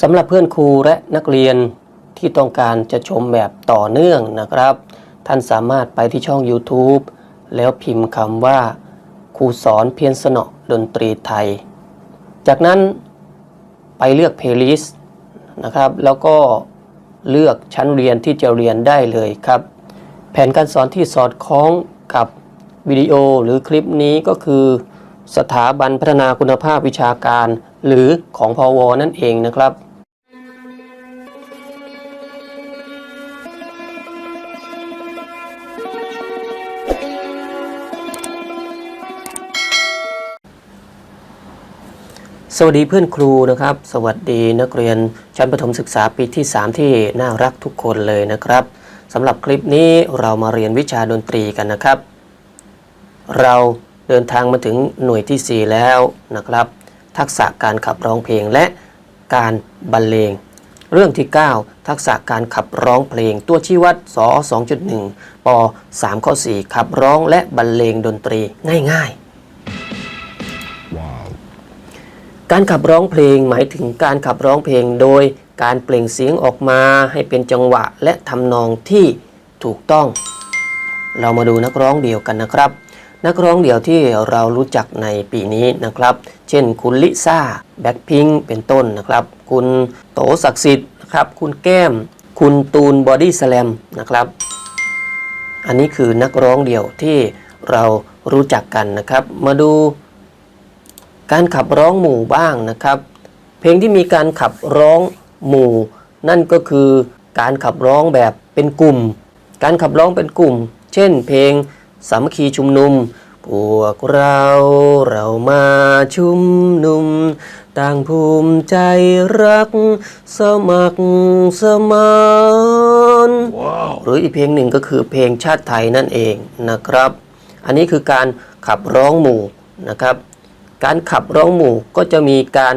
สำหรับเพื่อนครูและนักเรียนที่ต้องการจะชมแบบต่อเนื่องนะครับ ท่านสามารถไปที่ช่อง YouTube แล้วพิมพ์คำว่า ครูสอนเพียนสนอดนตรีไทย จากนั้นไปเลือกเพลย์ลิสต์นะครับ แล้วก็เลือกชั้นเรียนที่จะเรียนได้เลยครับ แผนการสอนที่สอดคล้องกับวิดีโอหรือคลิปนี้ก็คือ สถาบันพัฒนาคุณภาพวิชาการ หรือของพอวนั่นเองนะครับ สวัสดีเพื่อนครูนะครับ สวัสดีนักเรียนชั้นประถมศึกษาปีที่ 3 ที่น่ารักทุกคนเลยนะครับสำหรับคลิปนี้เรามาเรียนวิชาดนตรีกันนะครับ เราเดินทางมาถึงหน่วยที่ 4 แล้วนะครับ ทักษะการขับร้องเพลงและการบรรเลง เรื่องที่ 9 ทักษะการขับร้องเพลง ตัวชี้วัดส2.1ป3ข้อ4ขับร้องและบรรเลงดนตรีง่ายๆ การขับร้องเพลงหมายถึงการขับร้องเพลงโดยการเปล่งเสียงออกมาให้เป็นจังหวะและทำนองที่ถูกต้อง เรามาดูนักร้องเดี่ยวกันนะครับ นักร้องเดี่ยวที่เรารู้จักในปีนี้นะครับ เช่น คุณลิซ่าแบ็คพิงเป็นต้นนะครับ คุณโตศักดิ์สิทธิ์นะครับ คุณแก้ม คุณตูนบอดี้สแลมนะครับ อันนี้คือนักร้องเดี่ยวที่เรารู้จักกันนะครับ มาดู การขับร้องหมู่บ้างนะครับ เพลงที่มีการขับร้องหมู่ นั่นก็คือการขับร้องแบบเป็นกลุ่ม การขับร้องเป็นกลุ่ม เช่น เพลงสามัคคีชุมนุม พวกเราเรามาชุมนุม ต่างภูมิใจรัก สมัครสมานหรืออีกเพลงหนึ่งก็คือเพลงชาติไทยนั่นเองนะครับ อันนี้คือการขับร้องหมู่นะครับ การขับร้องหมู่ก็จะมีการ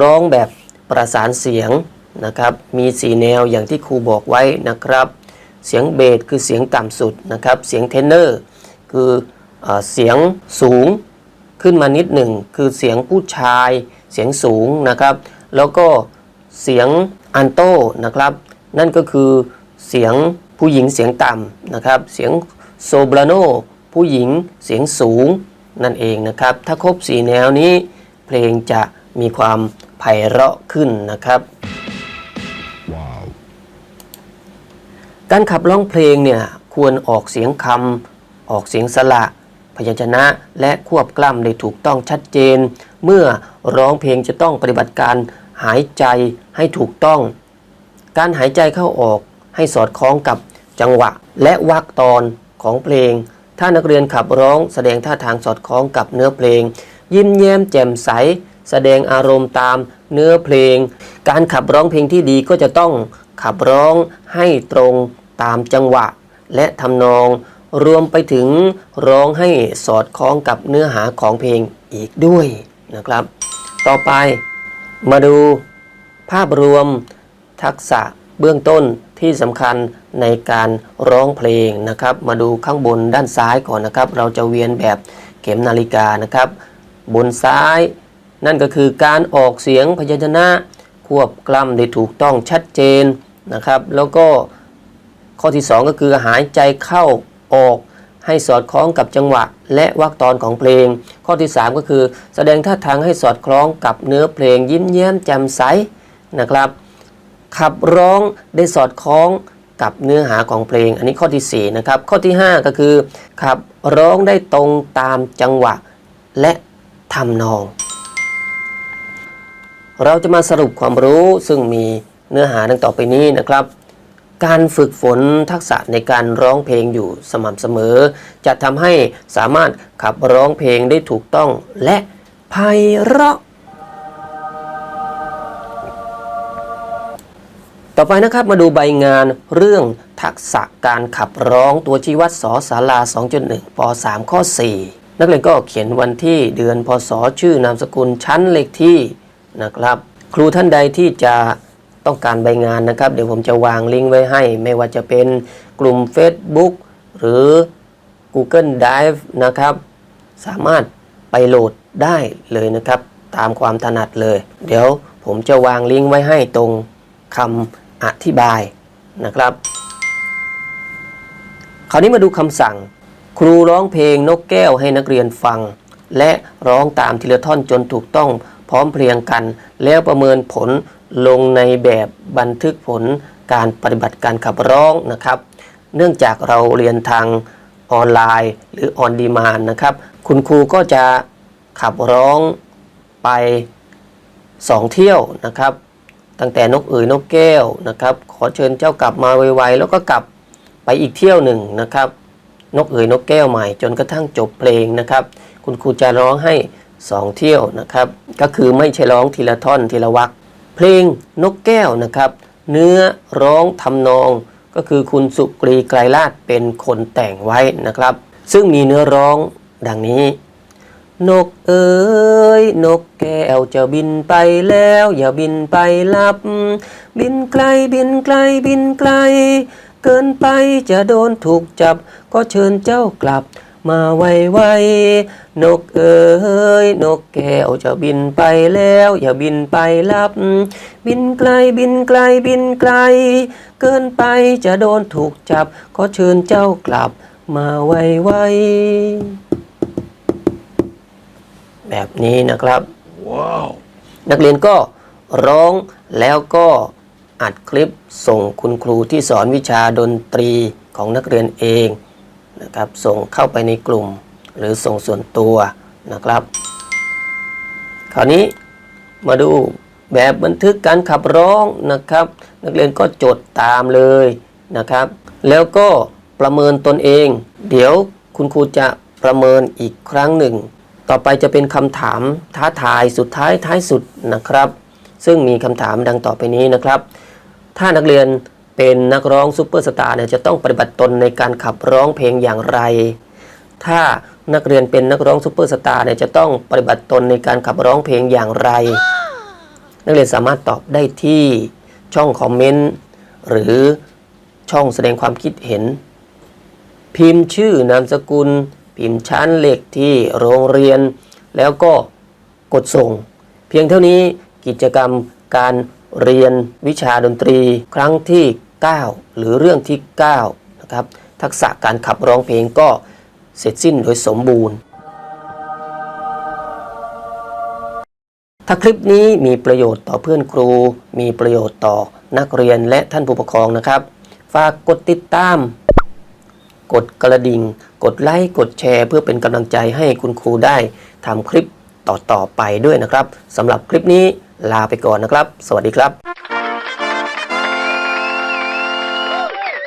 ร้องแบบประสานเสียงนะครับ มีสีแนวอย่างที่ครูบอกไว้นะครับ เสียงเบสคือเสียงต่ำสุดนะครับ เสียงเทนเนอร์คือเออเสียงสูงขึ้นมานิดหนึ่งคือเสียงผู้ชายเสียงสูงนะครับ แล้วก็เสียงอันโตนะครับ นั่นก็คือเสียงผู้หญิงเสียงต่ำนะครับ เสียงโซบราโนผู้หญิงเสียงสูง นั่นเองนะครับ ถ้าครบสีแนวนี้เพลงจะมีความไพเราะขึ้นนะครับการขับร้องเพลงเนี่ยควรออกเสียงคำออกเสียงสระพยัญชนะและควบกล้ำได้ถูกต้องชัดเจน เมื่อร้องเพลงจะต้องปฏิบัติการหายใจให้ถูกต้อง การหายใจเข้าออกให้สอดคล้องกับจังหวะและวรรคตอนของเพลง ถ้านักเรียนขับร้องแสดงท่าทางสอดคล้องกับเนื้อเพลง ยิ้มแย้มแจ่มใส แสดงอารมณ์ตามเนื้อเพลง การขับร้องเพลงที่ดีก็จะต้องขับร้องให้ตรงตามจังหวะ และทำนอง รวมไปถึงร้องให้สอดคล้องกับเนื้อหาของเพลงอีกด้วยนะครับ ต่อไปมาดูภาพรวมทักษะ เบื้องต้นที่สำคัญในการร้องเพลงนะครับ มาดูข้างบนด้านซ้ายก่อนนะครับ เราจะเวียนแบบเข็มนาฬิกานะครับ บนซ้าย นั่นก็คือการออกเสียงพยัญชนะ ควบกล้ำได้ถูกต้องชัดเจนนะครับ แล้วก็ข้อที่ 2 ก็คือหายใจเข้าออกให้สอดคล้องกับจังหวะ และวรรคตอนของเพลง ข้อที่ 3 ก็คือ แสดงท่าทางให้สอดคล้องกับเนื้อเพลงยิ้มแย้มแจ่มใสนะครับ ขับร้องได้สอดคล้องกับเนื้อหาของเพลง อันนี้ข้อที่4นะครับข้อที่ 5 ก็คือขับร้องได้ตรงตามจังหวะ และทำนอง เราจะมาสรุปความรู้ซึ่งมีเนื้อหาดังต่อไปนี้นะครับ การฝึกฝนทักษะในการร้องเพลงอยู่สม่ำเสมอ จะทำให้สามารถขับร้องเพลงได้ถูกต้องและไพเราะ ต่อไปนะครับมาดูใบงานเรื่องทักษะการขับร้องตัวชี้วัดสอสารา2.1ป3ข้อ 4 นักเรียนก็เขียนวันที่เดือนพศชื่อนามสกุลชั้นเลขที่นะครับ ครูท่านใดที่จะต้องการใบงานนะครับ เดี๋ยวผมจะวางลิงก์ไว้ให้ ไม่ว่าจะเป็นกลุ่ม Facebook หรือ Google Drive นะครับ สามารถไปโหลดได้เลยนะครับ ตามความถนัดเลย เดี๋ยวผมจะวางลิงก์ไว้ให้ตรงคำ อธิบายนะครับ คราวนี้มาดูคำสั่ง ครูร้องเพลงนกแก้วให้นักเรียนฟัง และร้องตามทีละท่อนจนถูกต้องพร้อมเพรียงกัน แล้วประเมินผลลงในแบบบันทึกผลการปฏิบัติการขับร้องนะครับ เนื่องจากเราเรียนทางออนไลน์หรือออนดีมานนะครับ คุณครูก็จะขับร้องไป 2 เที่ยวนะครับ ตั้งแต่นกเอ๋ยนกแก้วนะครับ ขอเชิญเจ้ากลับมาไวๆแล้วก็กลับไปอีกเที่ยวหนึ่งนะครับ นกเอ๋ยนกแก้วใหม่ จนกระทั่งจบเพลงนะครับ คุณครูจะร้องให้ 2 เที่ยวนะครับ ก็คือไม่ใช่ร้องทีละท่อนทีละวรรคเพลงนกแก้วนะครับ เนื้อร้องทำนอง ก็คือคุณสุกรีไกรลาดเป็นคนแต่งไว้นะครับ ซึ่งมีเนื้อร้องดังนี้ นกเอ๋ยนกแก้วจะบินไปแล้ว อย่าบินไปลับ บินไกลบินไกลบินไกล เกินไปจะโดนถูกจับ ก็เชิญเจ้ากลับ มาไวไวนกเอ๋ยนกแก้วจะบินไปแล้ว อย่าบินไปลับ บินไกลบินไกลบินไกล เกินไปจะโดนถูกจับ ก็เชิญเจ้ากลับ มาไวไว แบบนี้นะครับนักเรียนก็ร้องแล้วก็อัดคลิปส่งคุณครูที่สอนวิชาดนตรีของนักเรียนเองนะครับส่งเข้าไปในกลุ่ม หรือส่งส่วนตัวนะครับ คราวนี้มาดูแบบบันทึกการขับร้องนะครับ นักเรียนก็จดตามเลยนะครับ แล้วก็ประเมินตนเอง เดี๋ยวคุณครูจะประเมินอีกครั้งหนึ่ง ต่อไปจะเป็นคำถามท้าทายสุดท้ายท้ายสุดนะครับ ซึ่งมีคำถามดังต่อไปนี้นะครับ ถ้านักเรียนเป็นนักร้องซูเปอร์สตาร์เนี่ยจะต้องปฏิบัติตนในการขับร้องเพลงอย่างไร ถ้านักเรียนเป็นนักร้องซูเปอร์สตาร์เนี่ยจะต้องปฏิบัติตนในการขับร้องเพลงอย่างไร นักเรียนสามารถตอบได้ที่ช่องคอมเมนต์หรือช่องแสดงความคิดเห็น พิมพ์ชื่อนามสกุล พิมพ์ชั้นเลขที่โรงเรียน แล้วก็กดส่ง เพียงเท่านี้กิจกรรมการเรียนวิชาดนตรีครั้งที่ 9 หรือเรื่องที่9นะครับทักษะการขับร้องเพลงก็เสร็จสิ้นโดยสมบูรณ์ ถ้าคลิปนี้มีประโยชน์ต่อเพื่อนครู มีประโยชน์ต่อนักเรียนและท่านผู้ปกครองนะครับ ฝากกดติดตาม กดกระดิ่ง กดไลค์กดแชร์ เพื่อเป็นกำลังใจให้คุณครูได้ทำคลิปต่อๆไปด้วยนะครับสำหรับคลิปนี้ลาไปก่อนนะครับ สวัสดีครับ